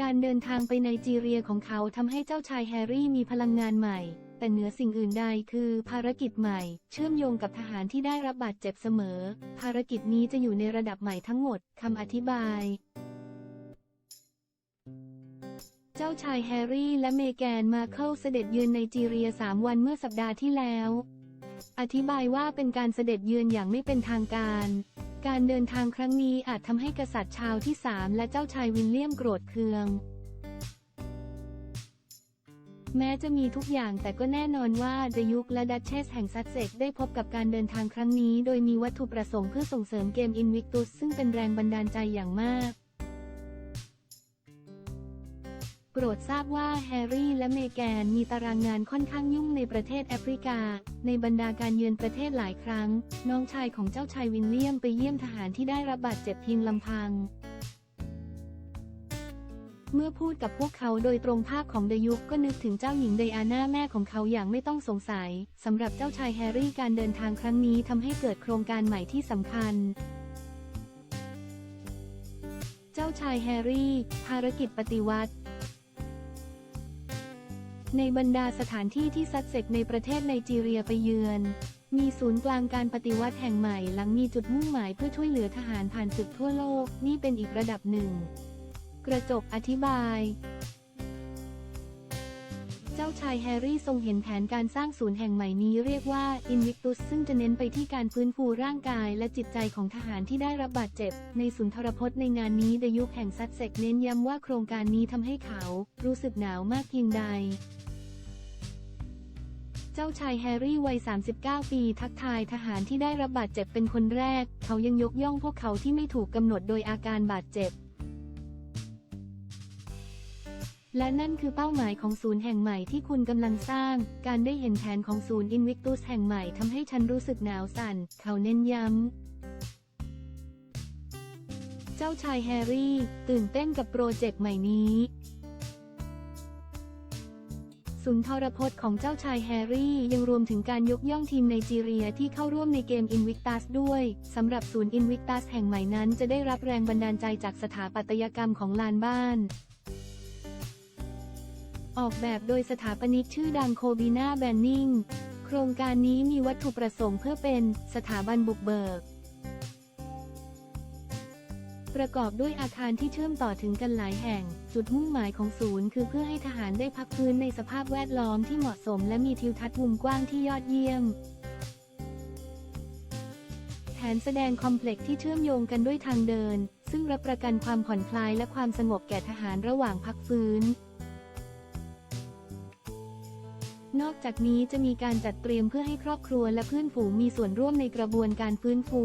การเดินทางไปไนจีเรียของเขาทำให้เจ้าชายแฮร์รี่มีพลังงานใหม่ แต่เหนือสิ่งอื่นใดคือภารกิจใหม่ เชื่อมโยงกับทหารที่ได้รับบาดเจ็บเสมอ ภารกิจนี้จะอยู่ในระดับใหม่ทั้งหมดคำอธิบายเจ้าชายแฮร์รี่และเมแกนมาเข้าเสด็จเยือนไนจีเรียสามวันเมื่อสัปดาห์ที่แล้ว อธิบายว่าเป็นการเสด็จเยือนอย่างไม่เป็นทางการ การเดินทางครั้งนี้อาจทำให้กษัตริย์ชาวที่สามและเจ้าชายวิลเลียมโกรธเคือง แม้จะมีทุกอย่างแต่ก็แน่นอนว่าเดยุกและดัชเชสแห่งซัสเซกได้พบกับการเดินทางครั้งนี้ โดยมีวัตถุประสงค์เพื่อส่งเสริมเกมอินวิกตุสซึ่งเป็นแรงบันดาลใจอย่างมาก รดทราบว่าแฮร์รี่และเมแกนมีตารางงานค่อนข้างยุ่งในประเทศแอฟริกา ในบรรดาการเยือนประเทศหลายครั้ง น้องชายของเจ้าชายวินเลียมไปเยี่ยมทหารที่ได้รับบาดเจ็บเพียงลำพัง เมื่อพูดกับพวกเขาโดยตรงภาพของเดยุกก็นึกถึงเจ้าหญิงไดอาน่าแม่ของเขาอย่างไม่ต้องสงสัยสำหรับเจ้าชายแฮร์รี่การเดินทางครั้งนี้ทำให้เกิดโครงการใหม่ที่สำคัญเจ้าชายแฮร์รี่ ภารกิจปฏิวัติ ในบรรดาสถานที่ที่ซัดเซกในประเทศไนจีเรียไปเยือน มีศูนย์กลางการปฏิวัติแห่งใหม่หลังมีจุดมุ่งหมายเพื่อช่วยเหลือทหารผ่านศึกทั่วโลก นี่เป็นอีกระดับหนึ่ง กระจกอธิบาย เจ้าชายแฮร์รี่ทรงเห็นแผนการสร้างศูนย์แห่งใหม่นี้เรียกว่า Invictus ซึ่งจะเน้นไปที่การฟื้นฟูร่างกายและจิตใจของทหารที่ได้รับบาดเจ็บ ในศูนย์ทรพจน์ในงานนี้เดยุคแห่งซัดเซกเน้นย้ำว่าโครงการนี้ทำให้เขา รู้สึกหนาวมากเพียงใด จ้าชายแฮร์รี่วัย 39 ปี ทักทายทหารที่ได้รับบาดเจ็บเป็นคนแรก เขายังยกย่องพวกเขาที่ไม่ถูกกำหนดโดยอาการบาดเจ็บ และนั่นคือเป้าหมายของศูนย์แห่งใหม่ที่คุณกำลังสร้าง การได้เห็นแผนของศูนย์อินวิกตุสแห่งใหม่ทำให้ฉันรู้สึกหนาวสั่น เขาเน้นย้ำ เจ้าชายแฮร์รี่ ตื่นเต้นกับโปรเจกต์ใหม่นี้ ศูนทรพจน์ของเจ้าชายแฮร์รี่ ยังรวมถึงการยกย่องทีมไนจีเรียที่เข้าร่วมในเกม Invictus ด้วยสำหรับศูนย์ Invictus แห่งใหม่นั้นจะได้รับแรงบันดาลใจจากสถาปัตยกรรมของลานบ้าน ออกแบบโดยสถาปนิกชื่อดังโคบีนาแบนนิงโครงการนี้มีวัตถุประสงค์เพื่อเป็นสถาบันบุกเบิก ประกอบด้วยอาคารที่เชื่อมต่อถึงกันหลายแห่ง จุดมุ่งหมายของศูนย์คือเพื่อให้ทหารได้พักพื้นในสภาพแวดล้อมที่เหมาะสมและมีทิวทัศน์มุมกว้างที่ยอดเยี่ยม แผนแสดงคอมเพล็กซ์ที่เชื่อมโยงกันด้วยทางเดิน ซึ่งรับประกันความผ่อนคลายและความสงบแก่ทหารระหว่างพักฟื้นนอกจากนี้จะมีการจัดเตรียมเพื่อให้ครอบครัวและเพื่อนฝูงมีส่วนร่วมในกระบวนการฟื้นฟู